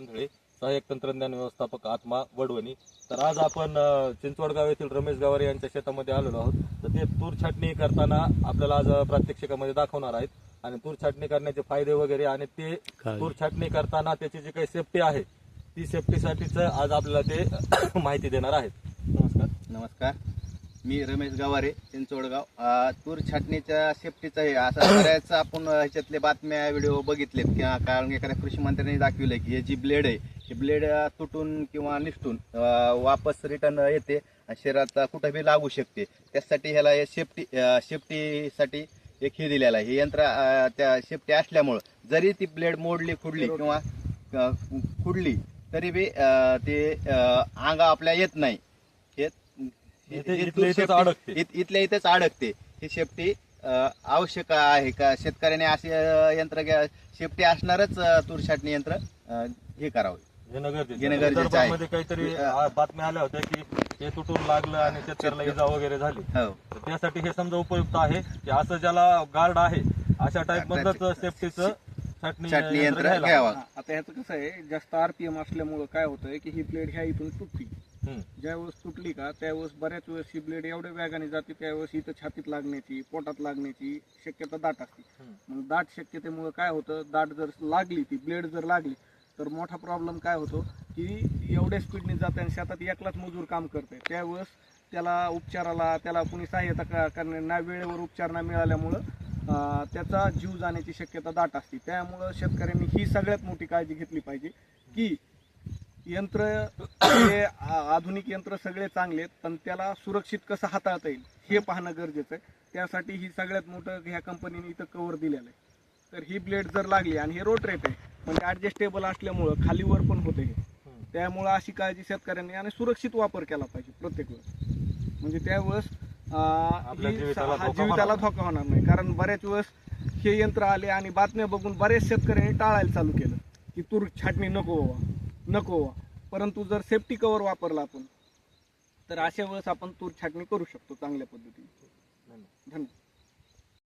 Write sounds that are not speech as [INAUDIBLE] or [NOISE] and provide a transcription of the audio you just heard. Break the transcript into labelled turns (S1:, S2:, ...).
S1: आंधळे सहाय्यक तंत्रज्ञान व्यवस्थापक आत्मा वडवणी. तर आज आपण चिंचवडगाव येथील रमेश गावारे यांच्या शेतामध्ये आलेलो आहोत. तर ते तूर छाटणी करताना आपल्याला आज प्रात्यक्षिकामध्ये दाखवणार आहेत. आणि तूर छाटणी करण्याचे फायदे वगैरे आणि ते तूर छाटणी करताना त्याची जी काही सेफ्टी आहे ती सेफ्टीसाठीच आज आपल्याला ते [COUGHS] माहिती देणार आहेत. नमस्कार.
S2: नमस्कार. मी रमेश गवारे चिंचवडगाव. तूर छाटणीच्या सेफ्टीचा हे असा बऱ्याच आपण ह्याच्यातले बातम्या व्हिडिओ बघितलेत. किंवा कारण एखाद्या कृषी मंत्र्यांनी दाखविलंय की हे जी ब्लेड आहे ही ब्लेड तुटून किंवा निष्ठून वापस रिटर्न येते आणि शरीरात कुठं बी लागू शकते. त्यासाठी ह्याला हे सेफ्टी सेफ्टीसाठी एक हे दिलेलं आहे. हे यंत्र त्या सेफ्टी असल्यामुळं जरी ती ब्लेड मोडली खुडली किंवा अ, खुडली तरी बी ते अंगा आपल्या येत नाही.
S1: इथल्या इथेच अडकते.
S2: इत- इथल्या इथेच अडकते. ही शेपटी आवश्यक आहे का? शेतकऱ्याने असे यंत्र घ्या शेपटी असणारच तूर छाटणी यंत्र हे करावं.
S1: घेणं गरजेचं आहे. काहीतरी बातम्या आल्या होत्या की हे तुटून लागलं आणि शेतकऱ्याला इजा वगैरे झाली.
S2: हो.
S1: त्यासाठी हे समजा उपयुक्त आहे की असं ज्याला गार्ड आहे अशा टाईप मधलंच सेफ्टीचं छाटणी
S2: छाटणी
S1: यंत्र
S2: घ्यावा.
S3: आता ह्याचं कसं आहे जास्त आरपीएम असल्यामुळं काय होतंय की ही ब्लेड ह्या इथून तुटली
S1: हम्म.
S3: ज्यावेळेस तुटली का त्यावेळेस बऱ्याच वेळेस ही ब्लेड एवढ्या वेगाने जाते त्यावेळेस इथं छातीत लागण्याची पोटात लागण्याची शक्यता दाट असते. मग दाट शक्यतेमुळे काय होतं दाट जर लागली ती ब्लेड जर लागली तर मोठा प्रॉब्लेम काय होतो की एवढ्या स्पीडने जाते आणि शेतात एकलाच मजूर काम करते त्यावेळेस त्याला उपचाराला त्याला कुणी सहाय्यता का- करण्या ना वेळेवर उपचार न मिळाल्यामुळं त्याचा जीव जाण्याची शक्यता दाट असते. त्यामुळं शेतकऱ्यांनी ही सगळ्यात मोठी काळजी घेतली पाहिजे की यंत्र हे आधुनिक यंत्र सगळे चांगले आहेत पण त्याला सुरक्षित कसं हाताळता येईल हे पाहणं गरजेचं आहे. त्यासाठी ही सगळ्यात मोठं ह्या कंपनीने इथं कव्हर दिलेलं आहे. तर ही ब्लेड जर लागली आणि हे रोट रेट आहे म्हणजे ऍडजस्टेबल असल्यामुळं खालीवर पण होते हे. त्यामुळं अशी काळजी शेतकऱ्यांनी आणि सुरक्षित वापर केला पाहिजे प्रत्येक वेळेस. म्हणजे त्यावेळेस
S1: जीविताला धोका होणार
S3: नाही. कारण बऱ्याच वेळेस हे यंत्र आले आणि बातम्या बघून बरेच शेतकऱ्यांनी टाळायला चालू केलं की तूर छाटणी नको व्हावा नको. परंतु जर सेफ्टी कव्हर वापरला आपण तर अशा वेळेस आपण तूर छाटणी करू शकतो चांगल्या पद्धतीने. धन्यवाद.